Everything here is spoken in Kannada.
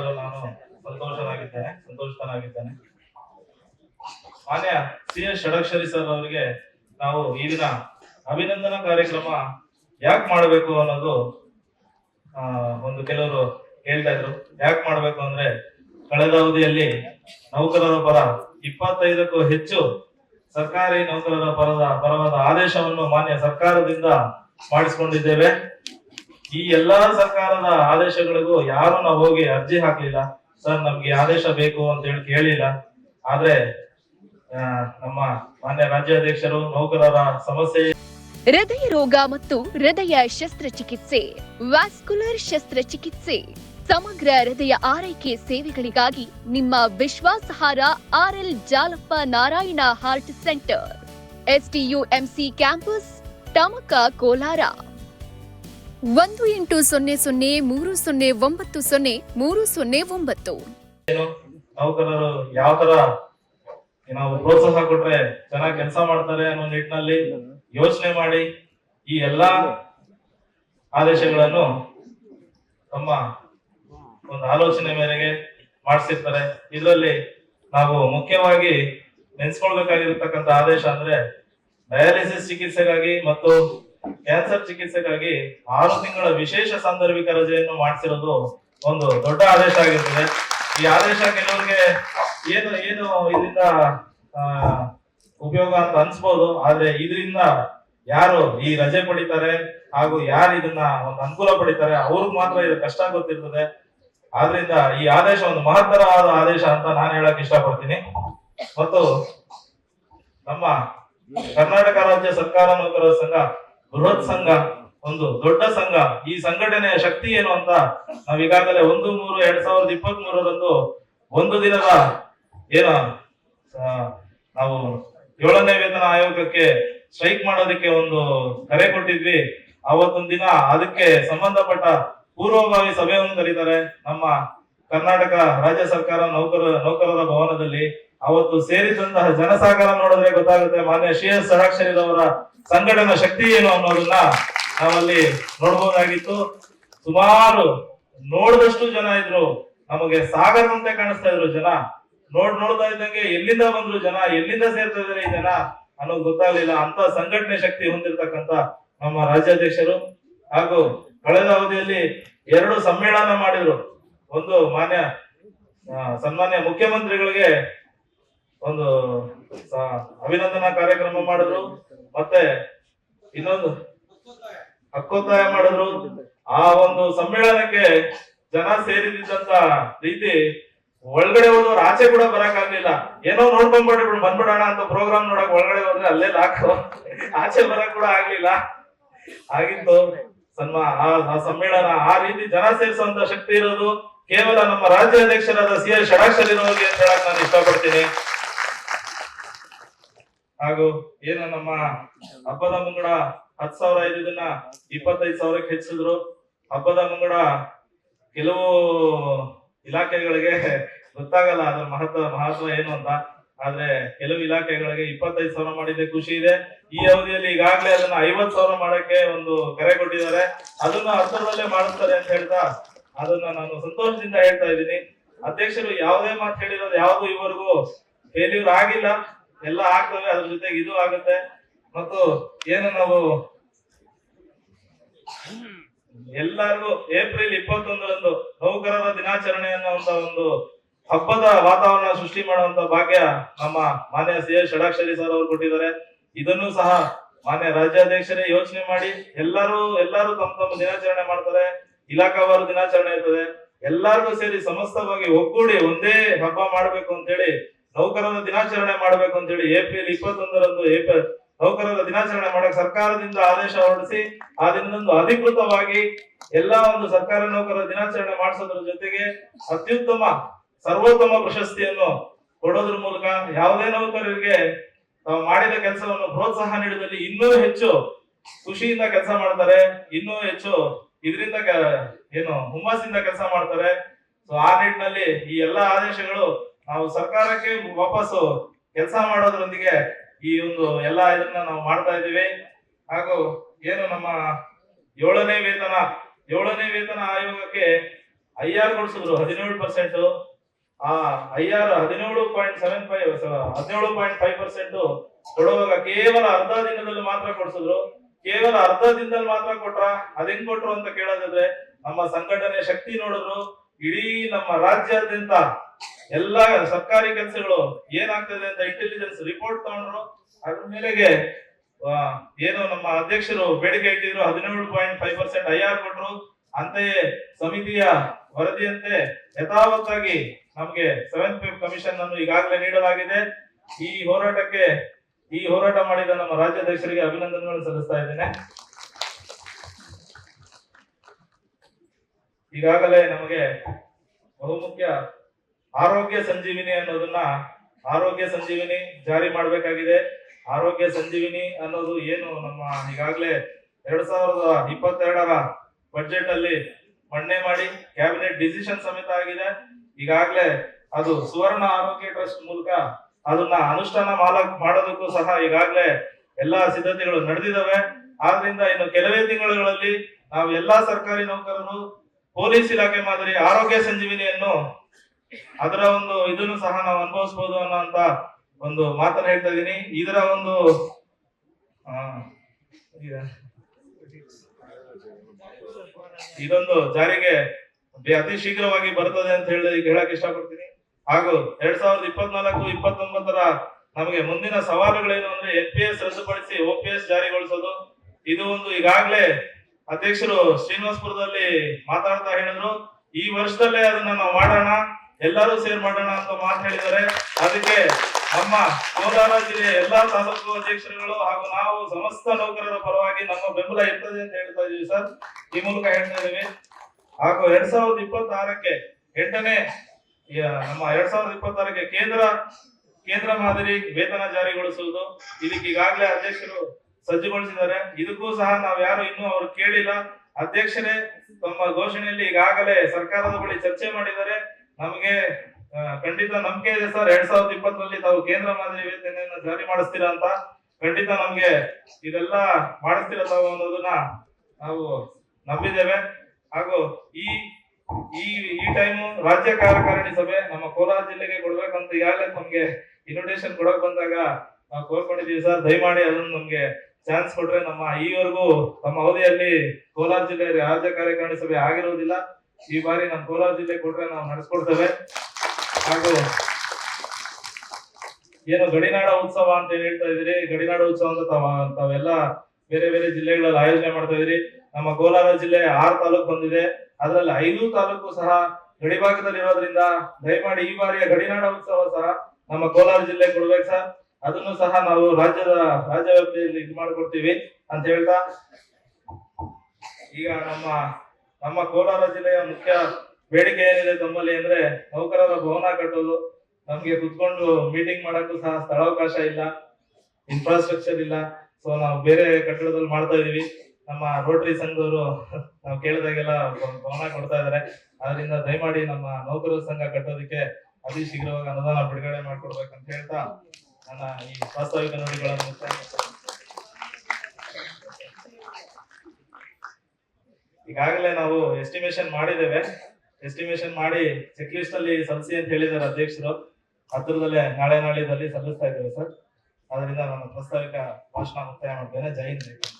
ಮಾಡಲು ನಾನು ಸಂತೋಷನಾಗಿದ್ದೇನೆ ಸಂತೋಷಿತನಾಗಿದ್ದೇನೆ. ಮಾನ್ಯ ಸಿ ಎಸ್ ಷಡಾಕ್ಷರಿ ಸರ್ ಅವರಿಗೆ ನಾವು ಈ ದಿನ ಅಭಿನಂದನಾ ಕಾರ್ಯಕ್ರಮ ಯಾಕೆ ಮಾಡಬೇಕು ಅನ್ನೋದು ಆ, ಒಂದು ಕೆಲವರು ಹೇಳ್ತಾ ಇದ್ರು. ಯಾಕೆ ಮಾಡಬೇಕು ಅಂದ್ರೆ ಕಳೆದ ಅವಧಿಯಲ್ಲಿ ನೌಕರರ ಪರ ಇಪ್ಪತ್ತೈದಕ್ಕೂ ಹೆಚ್ಚು ಸರ್ಕಾರಿ ನೌಕರರ ಪರದ ಪರವಾದ ಆದೇಶವನ್ನು ಮಾನ್ಯ ಸರ್ಕಾರದಿಂದ ಮಾಡಿಸಿಕೊಂಡಿದ್ದೇವೆ. ಈ ಎಲ್ಲಾ ಸರ್ಕಾರದ ಆದೇಶಗಳಿಗೂ ಯಾರು ನಾವು ಹೋಗಿ ಅರ್ಜಿ ಹಾಕ್ಲಿಲ್ಲ? ಸರ್, ನಮ್ಗೆ ಆದೇಶ ಬೇಕು ಅಂತ ಹೇಳಿ ಕೇಳಿಲ್ಲ. ಆದ್ರೆ ನಮ್ಮ ಮಾನ್ಯ ರಾಜ್ಯಾಧ್ಯಕ್ಷರು, ನೌಕರರ ಸಮಸ್ಯೆ ಹೃದಯ ರೋಗ ಮತ್ತು ಹೃದಯ ಶಸ್ತ್ರಚಿಕಿತ್ಸೆ, ವ್ಯಾಸ್ಕುಲರ್ ಶಸ್ತ್ರಚಿಕಿತ್ಸೆ, ಸಮಗ್ರ ಹೃದಯ ಆರೈಕೆ ಸೇವೆಗಳಿಗಾಗಿ ನಿಮ್ಮ ವಿಶ್ವಾಸಹಾರ R L Jalappa Narayana heart centre SDUMC campus Tamaka Kolar. ಒಂದು ಎಂಟು ಸೊನ್ನೆ ಸೊನ್ನೆ ಮೂರು ಸೊನ್ನೆ ಒಂಬತ್ತು ಸೊನ್ನೆ ಮೂರು ಸೊನ್ನೆ ಒಂಬತ್ತು. ನೌಕರರು ಯಾವ ತರ ನಾವು ಪ್ರೋತ್ಸಾಹ ಕೊಟ್ರೆ ಚೆನ್ನಾಗಿ ಕೆಲಸ ಮಾಡ್ತಾರೆ ಅನ್ನೋ ನಿಟ್ಟಿನಲ್ಲಿ ಯೋಚನೆ ಮಾಡಿ ಈ ಎಲ್ಲಾ ಆದೇಶಗಳನ್ನು ತಮ್ಮ ಒಂದು ಆಲೋಚನೆ ಮೇರೆಗೆ ಮಾಡಿಸಿರ್ತಾರೆ. ಇದರಲ್ಲಿ ನಾವು ಮುಖ್ಯವಾಗಿ ನೆನೆಸ್ಕೊಳ್ಬೇಕಾಗಿರ್ತಕ್ಕಂಥ ಆದೇಶ ಅಂದ್ರೆ ಡಯಾಲಿಸಿಸ್ ಚಿಕಿತ್ಸೆಗಾಗಿ ಮತ್ತು ಕ್ಯಾನ್ಸರ್ ಚಿಕಿತ್ಸೆಗಾಗಿ ಆರು ತಿಂಗಳ ವಿಶೇಷ ಸಾಂದರ್ಭಿಕ ರಜೆಯನ್ನು ಮಾಡಿಸಿರೋದು ಒಂದು ದೊಡ್ಡ ಆದೇಶ ಆಗಿರ್ತದೆ. ಈ ಆದೇಶ ಕೆಲವರಿಗೆ ಏನು ಏನು ಇದರಿಂದ ಉಪಯೋಗ ಅಂತ ಅನ್ಸ್ಬೋದು, ಆದ್ರೆ ಇದರಿಂದ ಯಾರು ಈ ರಜೆ ಪಡಿತಾರೆ ಹಾಗೂ ಯಾರು ಇದನ್ನ ಒಂದು ಅನುಕೂಲ ಪಡಿತಾರೆ, ಅವ್ರಿಗೆ ಮಾತ್ರ ಇದು ಕಷ್ಟ ಗೊತ್ತಿರ್ತದೆ. ಆದ್ರಿಂದ ಈ ಆದೇಶ ಒಂದು ಮಹತ್ತರವಾದ ಆದೇಶ ಅಂತ ನಾನು ಹೇಳಕ್ ಇಷ್ಟಪಡ್ತೀನಿ. ಮತ್ತು ನಮ್ಮ ಕರ್ನಾಟಕ ರಾಜ್ಯ ಸರ್ಕಾರ ನೌಕರರ ಸಂಘ ಬೃಹತ್ ಸಂಘ, ಒಂದು ದೊಡ್ಡ ಸಂಘ. ಈ ಸಂಘಟನೆಯ ಶಕ್ತಿ ಏನು ಅಂತ ನಾವ್ ಈಗಾಗಲೇ ಒಂದು, ಮೂರು, ಎರಡ್ ಸಾವಿರದ ಇಪ್ಪತ್ತ್ ಮೂರರಂದು ಒಂದು ದಿನದ ಏನು ನಾವು ಏಳನೇ ವೇತನ ಆಯೋಗಕ್ಕೆ ಸ್ಟ್ರೈಕ್ ಮಾಡೋದಕ್ಕೆ ಒಂದು ಕರೆ ಕೊಟ್ಟಿದ್ವಿ. ಅವತ್ತೊಂದು ದಿನ ಅದಕ್ಕೆ ಸಂಬಂಧಪಟ್ಟ ಪೂರ್ವಭಾವಿ ಸಭೆಯನ್ನು ಕರೀತಾರೆ ನಮ್ಮ ಕರ್ನಾಟಕ ರಾಜ್ಯ ಸರ್ಕಾರ ನೌಕರ, ನೌಕರರ ಭವನದಲ್ಲಿ. ಅವತ್ತು ಸೇರಿದಂತಹ ಜನಸಾಗರ ನೋಡಿದ್ರೆ ಗೊತ್ತಾಗುತ್ತೆ ಮಾನ್ಯ ಶ್ರೀ ಎಸ್ ಷಡಾಕ್ಷರಿರವರ ಸಂಘಟನಾ ಶಕ್ತಿ ಏನು ಅನ್ನೋದನ್ನ ನಾವಲ್ಲಿ ನೋಡಬಹುದಾಗಿತ್ತು ಸುಮಾರು ನೋಡಿದಷ್ಟು ಜನ ಇದ್ರು. ನಮಗೆ ಸಾಗರದಂತೆ ಕಾಣಿಸ್ತಾ ಇದ್ರು ಜನ. ನೋಡ್ ನೋಡ್ತಾ ಇದ್ದಂಗೆ ಎಲ್ಲಿಂದ ಬಂದ್ರು ಜನ, ಎಲ್ಲಿಂದ ಸೇರ್ತಾ ಇದಾರೆ ಈ ಜನ ಅನ್ನೋದು ಗೊತ್ತಾಗ್ಲಿಲ್ಲ. ಅಂತ ಸಂಘಟನೆ ಶಕ್ತಿ ಹೊಂದಿರತಕ್ಕಂತ ನಮ್ಮ ರಾಜ್ಯಾಧ್ಯಕ್ಷರು. ಹಾಗೂ ಕಳೆದ ಅವಧಿಯಲ್ಲಿ ಎರಡು ಸಮ್ಮೇಳನ ಮಾಡಿದ್ರು. ಒಂದು ಮಾನ್ಯ ಸನ್ಮಾನ್ಯ ಮುಖ್ಯಮಂತ್ರಿಗಳಿಗೆ ಒಂದು ಅಭಿನಂದನಾ ಕಾರ್ಯಕ್ರಮ ಮಾಡಿದ್ರು. ಮತ್ತೆ ಇನ್ನೊಂದು ಹಕ್ಕೊತ್ತಾಯ ಮಾಡಿದ್ರು. ಆ ಒಂದು ಸಮ್ಮೇಳನಕ್ಕೆ ಜನ ಸೇರಿದಂತ ರೀತಿ ಒಳಗಡೆ ಹೋದವ್ರು ಆಚೆ ಕೂಡ ಬರಕ್ ಆಗ್ಲಿಲ್ಲ ಏನೋ ಇವ್ರು ಬಂದ್ಬಿಡೋಣ ಅಂತ ಪ್ರೋಗ್ರಾಮ್ ನೋಡಕ್ ಒಳಗಡೆ ಹೋದ್ರೆ ಅಲ್ಲೇ ಲಾಕು ಆಚೆ ಬರಕ್ ಕೂಡ ಆಗ್ಲಿಲ್ಲ. ಆಗಿತ್ತು. ಸನ್ಮಾ, ಆ ಸಮ್ಮೇಳನ, ಆ ರೀತಿ ಜನ ಸೇರಿಸುವಂತ ಶಕ್ತಿ ಇರೋದು ಕೇವಲ ನಮ್ಮ ರಾಜ್ಯಾಧ್ಯಕ್ಷರಾದ ಸಿ ಎಸ್ ಷಡಾಕ್ಷರಿ ಅಂತ ಹೇಳಕ್ ನಾನು ಇಷ್ಟಪಡ್ತೀನಿ. ಹಾಗೂ ಏನು ನಮ್ಮ ಹಬ್ಬದ ಮುಂಗಡ ಹತ್ತು ಸಾವಿರ ಇದ್ದಿದ್ದನ್ನ ಇಪ್ಪತ್ತೈದು ಸಾವಿರಕ್ಕೆ ಹೆಚ್ಚಿದ್ರು ಹಬ್ಬದ ಮುಂಗಡ ಕೆಲವು ಇಲಾಖೆಗಳಿಗೆ ಗೊತ್ತಾಗಲ್ಲ ಅದ್ರ ಮಹತ್ವ ಮಹತ್ವ ಏನು ಅಂತ. ಆದ್ರೆ ಕೆಲವು ಇಲಾಖೆಗಳಿಗೆ ಇಪ್ಪತ್ತೈದು ಸಾವಿರ ಮಾಡಿದ್ದೆ ಖುಷಿ ಇದೆ. ಈ ಅವಧಿಯಲ್ಲಿ ಈಗಾಗಲೇ ಅದನ್ನ ಐವತ್ ಸಾವಿರ ಮಾಡಕ್ಕೆ ಒಂದು ಕರೆ ಕೊಟ್ಟಿದ್ದಾರೆ. ಅದನ್ನ ಅರ್ಥದಲ್ಲೇ ಮಾಡುತ್ತಾರೆ ಅಂತ ಹೇಳ್ತಾ ಅದನ್ನ ನಾನು ಸಂತೋಷದಿಂದ ಹೇಳ್ತಾ ಇದ್ದೀನಿ. ಅಧ್ಯಕ್ಷರು ಯಾವುದೇ ಮಾತು ಹೇಳಿರೋದು ಯಾವ್ದು ಇವರೆಗೂ ಫೇಲ್ಯೂರ್ ಆಗಿಲ್ಲ. ಎಲ್ಲ ಆಗ್ತವೆ, ಅದ್ರ ಜೊತೆಗೆ ಇದು ಆಗುತ್ತೆ. ಮತ್ತು ಏನು ನಾವು ಎಲ್ಲರಿಗೂ ಏಪ್ರಿಲ್ ಇಪ್ಪತ್ತೊಂದರಂದು ನೌಕರರ ದಿನಾಚರಣೆ ಅನ್ನುವಂತ ಒಂದು ಹಬ್ಬದ ವಾತಾವರಣ ಸೃಷ್ಟಿ ಮಾಡುವಂತ ಭಾಗ್ಯ ನಮ್ಮ ಮಾನ್ಯ ಸಿ ಎಸ್ ಷಡಾಕ್ಷರಿ ಸರ್ ಅವರು ಕೊಟ್ಟಿದ್ದಾರೆ. ಇದನ್ನು ಸಹ ಮಾನ್ಯ ರಾಜ್ಯಾಧ್ಯಕ್ಷರೇ ಯೋಚನೆ ಮಾಡಿ ಎಲ್ಲರೂ ಎಲ್ಲರೂ ತಮ್ಮ ತಮ್ಮ ದಿನಾಚರಣೆ ಮಾಡ್ತಾರೆ. ಇಲಾಖಾವಾರು ದಿನಾಚರಣೆ ಇರ್ತದೆ. ಎಲ್ಲರಿಗೂ ಸೇರಿ ಸಮಸ್ತವಾಗಿ ಒಗ್ಗೂಡಿ ಒಂದೇ ಹಬ್ಬ ಮಾಡ್ಬೇಕು ಅಂತೇಳಿ ನೌಕರರ ದಿನಾಚರಣೆ ಅಂತ ಹೇಳಿ ಏಪ್ರಿಲ್ ಇಪ್ಪತ್ತೊಂದರಂದು ಏಪ್ರಿಲ್ ನೌಕರರ ದಿನಾಚರಣೆ ಮಾಡಕ್ ಸರ್ಕಾರದಿಂದ ಆದೇಶ ಹೊರಡಿಸಿ, ಆ ದಿನದಂದು ಅಧಿಕೃತವಾಗಿ ಎಲ್ಲಾ ಒಂದು ಸರ್ಕಾರಿ ನೌಕರರ ದಿನಾಚರಣೆ ಮಾಡಿಸೋದ್ರ ಜೊತೆಗೆ ಅತ್ಯುತ್ತಮ, ಸರ್ವೋತ್ತಮ ಪ್ರಶಸ್ತಿಯನ್ನು ಕೊಡೋದ್ರ ಮೂಲಕ ಯಾವುದೇ ನೌಕರರಿಗೆ ತಾವು ಮಾಡಿದ ಕೆಲಸವನ್ನು ಪ್ರೋತ್ಸಾಹ ನೀಡಿದಲ್ಲಿ ಇನ್ನೂ ಹೆಚ್ಚು ಖುಷಿಯಿಂದ ಕೆಲಸ ಮಾಡ್ತಾರೆ, ಇನ್ನೂ ಹೆಚ್ಚು ಇದರಿಂದ ಏನು ಹುಮ್ಮಸ್ಸಿಂದ ಕೆಲಸ ಮಾಡ್ತಾರೆ. ಸೊ ಆ ನಿಟ್ಟಿನಲ್ಲಿ ಈ ಎಲ್ಲಾ ಆದೇಶಗಳು ನಾವು ಸರ್ಕಾರಕ್ಕೆ ವಾಪಸ್ಸು ಕೆಲಸ ಮಾಡೋದ್ರೊಂದಿಗೆ ಈ ಒಂದು ಎಲ್ಲಾ ಇದನ್ನ ನಾವು ಮಾಡ್ತಾ ಇದ್ದೀವಿ. ಹಾಗೂ ಏನು ನಮ್ಮ ಏಳನೇ ವೇತನ ಏಳನೇ ವೇತನ ಆಯೋಗಕ್ಕೆ ಐ ಆರ್ ಕೊಡಿಸಿದ್ರು ಹದಿನೇಳು ಪರ್ಸೆಂಟ್ ಆ ಐ ಆರ್ ಹದಿನೇಳು ಪಾಯಿಂಟ್ ಸೆವೆನ್ ಫೈವ್ ಹದಿನೇಳು ಪಾಯಿಂಟ್ ಫೈವ್ ಪರ್ಸೆಂಟ್ ಕೊಡುವಾಗ ಕೇವಲ ಅರ್ಧ ದಿನದಲ್ಲಿ ಮಾತ್ರ ಕೊಡಿಸಿದ್ರು. ಕೇವಲ ಅರ್ಧ ದಿನದಲ್ಲಿ ಮಾತ್ರ ಕೊಟ್ರ ಅದೇನ್ ಕೊಟ್ರು ಅಂತ ಕೇಳೋದಾದ್ರೆ ನಮ್ಮ ಸಂಘಟನೆ ಶಕ್ತಿ ನೋಡಿದ್ರು. ಇಡೀ ನಮ್ಮ ರಾಜ್ಯಾದ್ಯಂತ ಎಲ್ಲಾ ಸರ್ಕಾರಿ ಕೆಲಸಗಳು ಏನಾಗ್ತದೆ ಅಂತ ಇಂಟೆಲಿಜೆನ್ಸ್ ರಿಪೋರ್ಟ್ ತಗೊಂಡ್ರು, ಅದ್ರ ಮೇಲೆಗೆ ಏನು ನಮ್ಮ ಅಧ್ಯಕ್ಷರು ಬೇಡಿಕೆ ಇಟ್ಟಿದ್ರು, ಹದಿನೇಳು point five percent I R ಕೊಟ್ರು. ಅಂತೆಯೇ ಸಮಿತಿಯ ವರದಿಯಂತೆ ಯಥಾವತ್ತಾಗಿ ನಮಗೆ ಸೆವೆಂತ್ ಪೇ ಕಮಿಷನ್ ಅನ್ನು ಈಗಾಗಲೇ ನೀಡಲಾಗಿದೆ. ಈ ಹೋರಾಟಕ್ಕೆ, ಈ ಹೋರಾಟ ಮಾಡಿದ ನಮ್ಮ ರಾಜ್ಯಾಧ್ಯಕ್ಷರಿಗೆ ಅಭಿನಂದನೆಗಳನ್ನು ಸಲ್ಲಿಸ್ತಾ ಇದ್ದೇನೆ. ಈಗಾಗಲೇ ನಮಗೆ ಬಹುಮುಖ್ಯ ಆರೋಗ್ಯ ಸಂಜೀವಿನಿ ಅನ್ನೋದನ್ನ ಆರೋಗ್ಯ ಸಂಜೀವಿನಿ ಜಾರಿ ಮಾಡಬೇಕಾಗಿದೆ. ಆರೋಗ್ಯ ಸಂಜೀವಿನಿ ಅನ್ನೋದು ಏನು ನಮ್ಮ ಈಗಾಗಲೇ ಎರಡ್ ಸಾವಿರದ ಇಪ್ಪತ್ತೆರಡರ ಬಜೆಟ್ ಅಲ್ಲಿ ಮಂಡನೆ ಮಾಡಿ ಕ್ಯಾಬಿನೆಟ್ ಡಿಸಿಷನ್ ಸಮೇತ ಆಗಿದೆ. ಈಗಾಗಲೇ ಅದು ಸುವರ್ಣ ಆರೋಗ್ಯ ಟ್ರಸ್ಟ್ ಮೂಲಕ ಅದನ್ನ ಅನುಷ್ಠಾನ ಮಾಡೋದಕ್ಕೂ ಸಹ ಈಗಾಗಲೇ ಎಲ್ಲಾ ಸಿದ್ಧತೆಗಳು ನಡೆದಿದ್ದಾವೆ. ಆದ್ರಿಂದ ಇನ್ನು ಕೆಲವೇ ತಿಂಗಳುಗಳಲ್ಲಿ ನಾವು ಎಲ್ಲಾ ಸರ್ಕಾರಿ ನೌಕರರು, ಪೊಲೀಸ್ ಇಲಾಖೆ ಮಾದರಿ ಆರೋಗ್ಯ ಸಂಜೀವಿನಿಯನ್ನು ಅದರ ಒಂದು ಇದನ್ನು ಸಹ ನಾವು ಅನುಭವಿಸಬಹುದು ಅನ್ನೋಂತ ಒಂದು ಮಾತನ್ನ ಹೇಳ್ತಾ ಇದ್ದೀನಿ. ಇದರ ಒಂದು ಇದೊಂದು ಜಾರಿಗೆ ಅತಿ ಶೀಘ್ರವಾಗಿ ಬರ್ತದೆ ಅಂತ ಹೇಳಿ ಹೇಳಕ್ ಇಷ್ಟಪಡ್ತೀನಿ. ಹಾಗೂ ಎರಡ್ ಸಾವಿರದ ಇಪ್ಪತ್ನಾಲ್ಕು, ಇಪ್ಪತ್ತೊಂಬತ್ತರ ನಮಗೆ ಮುಂದಿನ ಸವಾಲುಗಳೇನು ಅಂದ್ರೆ ಎನ್ ಪಿ ಎಸ್ ರದ್ದುಪಡಿಸಿ ಒ ಪಿ ಎಸ್ ಜಾರಿಗೊಳಿಸೋದು. ಇದು ಒಂದು ಈಗಾಗಲೇ ಅಧ್ಯಕ್ಷರು ಶ್ರೀನಿವಾಸಪುರದಲ್ಲಿ ಮಾತಾಡ್ತಾ ಹೇಳಿದ್ರು. ಈ ವರ್ಷದಲ್ಲೇ ಅದನ್ನ ನಾವು ಮಾಡೋಣ. ಎಲ್ಲರೂ ಸೇರ್ ಮಾಡೋಣ ಅಂತ ಮಾತು ಹೇಳಿದ್ದಾರೆ. ಅದಕ್ಕೆ ನಮ್ಮ ಕೋಲಾರ ಜಿಲ್ಲೆಯ ಎಲ್ಲಾ ತಾಲೂಕು ಅಧ್ಯಕ್ಷರುಗಳು ಹಾಗೂ ನಾವು ಸಮಸ್ತ ನೌಕರರ ಪರವಾಗಿ ನಮ್ಮ ಬೆಂಬಲ ಇರ್ತದೆ ಅಂತ ಹೇಳ್ತಾ ಇದೀವಿ ಸರ್. ಈ ಮೂಲಕ ಹೇಳ್ತಾ ಇದ್ದೀವಿ ಹಾಗೂ ಎರಡ್ ಸಾವಿರದ ಇಪ್ಪತ್ತಾರಕ್ಕೆ ಎಂಟನೇ ನಮ್ಮ ಎರಡ್ ಸಾವಿರದ ಇಪ್ಪತ್ತಾರಕ್ಕೆ ಕೇಂದ್ರ ಕೇಂದ್ರ ಮಾದರಿ ವೇತನ ಜಾರಿಗೊಳಿಸುವುದು. ಇದಕ್ಕೆ ಈಗಾಗಲೇ ಅಧ್ಯಕ್ಷರು ಸಜ್ಜುಗೊಳಿಸಿದ್ದಾರೆ. ಇದಕ್ಕೂ ಸಹ ನಾವು ಯಾರು ಇನ್ನೂ ಅವರು ಕೇಳಿಲ್ಲ. ಅಧ್ಯಕ್ಷರೇ ತಮ್ಮ ಘೋಷಣೆಯಲ್ಲಿ ಈಗಾಗಲೇ ಸರ್ಕಾರದ ಬಳಿ ಚರ್ಚೆ ಮಾಡಿದ್ದಾರೆ. ನಮಗೆ ಖಂಡಿತ ನಂಬಿಕೆ ಇದೆ ಸರ್. ಎರಡ್ ಸಾವಿರದ ಇಪ್ಪತ್ತರಲ್ಲಿ ತಾವು ಕೇಂದ್ರ ಮಾದರಿ ವೇತನೆಯನ್ನು ಜಾರಿ ಮಾಡಿಸ್ತೀರಾ ಅಂತ. ಖಂಡಿತ ನಮ್ಗೆ ಇದೆಲ್ಲ ಮಾಡಿಸ್ತೀರಾ ತಾವು ಅನ್ನೋದನ್ನ ನಾವು ನಂಬಿದ್ದೇವೆ. ಹಾಗೂ ಈ ಈ ಈ ಟೈಮು ರಾಜ್ಯ ಕಾರ್ಯಕಾರಿಣಿ ಸಭೆ, ನಮ್ಮ ಕೋಲಾರ ಜಿಲ್ಲೆಗೆ ಕೊಡ್ಬೇಕಂತ ಈಗಾಗಲೇ ನಮ್ಗೆ ಇನ್ವಿಟೇಷನ್ ಕೊಡಕ್ ಬಂದಾಗ ನಾವು ಕೋರ್ಕೊಂಡಿದ್ದೀವಿ ಸರ್. ದಯಮಾಡಿ ಅದನ್ನ ನಮ್ಗೆ ಚಾನ್ಸ್ ಕೊಟ್ರೆ ನಮ್ಮ ಈವರೆಗೂ ನಮ್ಮ ಅವಧಿಯಲ್ಲಿ ಕೋಲಾರ ಜಿಲ್ಲೆಯಲ್ಲಿ ರಾಜ್ಯ ಕಾರ್ಯಕಾರಿಣಿ ಸಭೆ ಆಗಿರೋದಿಲ್ಲ. ಈ ಬಾರಿ ನಮ್ಮ ಕೋಲಾರ ಜಿಲ್ಲೆ ಕೊಟ್ರೆ ನಾವು ನಡೆಸ್ಕೊಡ್ತೇವೆ. ಹಾಗೂ ಏನು ಗಡಿನಾಡ ಉತ್ಸವ ಅಂತ ಏನ್ ಹೇಳ್ತಾ ಇದ್ರಿ ಗಡಿನಾಡ ಉತ್ಸವ ಅಂತ ತಾವ ತಾವೆಲ್ಲ ಬೇರೆ ಬೇರೆ ಜಿಲ್ಲೆಗಳಲ್ಲಿ ಆಯೋಜನೆ ಮಾಡ್ತಾ ಇದೀರಿ ನಮ್ಮ ಕೋಲಾರ ಜಿಲ್ಲೆ ಆರು ತಾಲೂಕು ಬಂದಿದೆ. ಅದರಲ್ಲಿ ಐದು ತಾಲೂಕು ಸಹ ಗಡಿಭಾಗದಲ್ಲಿ ಇರೋದ್ರಿಂದ ದಯಮಾಡಿ ಈ ಬಾರಿಯ ಗಡಿನಾಡ ಉತ್ಸವ ಸಹ ನಮ್ಮ ಕೋಲಾರ ಜಿಲ್ಲೆ ಕೊಡ್ಬೇಕು ಸರ್. ಅದನ್ನು ಸಹ ನಾವು ರಾಜ್ಯದ ರಾಜ್ಯ ವ್ಯಾಪ್ತಿಯಲ್ಲಿ ಇದು ಮಾಡ್ಕೊಡ್ತೀವಿ ಅಂತ ಹೇಳ್ತಾ. ಈಗ ನಮ್ಮ ನಮ್ಮ ಕೋಲಾರ ಜಿಲ್ಲೆಯ ಮುಖ್ಯ ಬೇಡಿಕೆ ಏನಿದೆ ತಮ್ಮಲ್ಲಿ ಅಂದ್ರೆ ನೌಕರರ ಭವನ ಕಟ್ಟೋದು. ನಮ್ಗೆ ಕುತ್ಕೊಂಡು ಮೀಟಿಂಗ್ ಮಾಡಕ್ಕೂ ಸಹ ಸ್ಥಳಾವಕಾಶ ಇಲ್ಲ ಇನ್ಫ್ರಾಸ್ಟ್ರಕ್ಚರ್ ಇಲ್ಲ. ಸೊ ನಾವು ಬೇರೆ ಕಟ್ಟಡದಲ್ಲಿ ಮಾಡ್ತಾ ಇದೀವಿ ನಮ್ಮ ರೋಟರಿ ಸಂಘದವರು ನಾವು ಕೇಳಿದಾಗೆಲ್ಲ ಭವನ ಕೊಡ್ತಾ ಇದಾರೆ ಅದರಿಂದ ದಯಮಾಡಿ ನಮ್ಮ ನೌಕರರ ಸಂಘ ಕಟ್ಟೋದಕ್ಕೆ ಅತಿ ಶೀಘ್ರವಾಗಿ ಅನುದಾನ ಬಿಡುಗಡೆ ಮಾಡ್ಕೊಡ್ಬೇಕಂತ ಹೇಳ್ತಾ ನನ್ನ ಈ ವಾಸ್ತವಿಕ ನುಡಿಗಳನ್ನು ಮುಕ್ತಾಯ ಮಾಡ್ತೇನೆ. ಈಗಾಗಲೇ ನಾವು ಎಸ್ಟಿಮೇಶನ್ ಮಾಡಿದ್ದೇವೆ. ಎಸ್ಟಿಮೇಶನ್ ಮಾಡಿ ಚೆಕ್ ಲಿಸ್ಟ್ ಅಲ್ಲಿ ಸಲ್ಸಿ ಅಂತ ಹೇಳಿದ್ದಾರೆ ಅಧ್ಯಕ್ಷರು. ಹತ್ತಿರದಲ್ಲೇ ನಾಳೆ ನಾಳೆದಲ್ಲಿ ಸಲ್ಲಿಸ್ತಾ ಇದ್ದೇವೆ ಸರ್. ಅದರಿಂದ ನಾನು ಪ್ರಸ್ತಾವಿಕ ಭಾಷಣ ಮುಕ್ತಾಯ ಮಾಡ್ತೇನೆ. ಜೈ.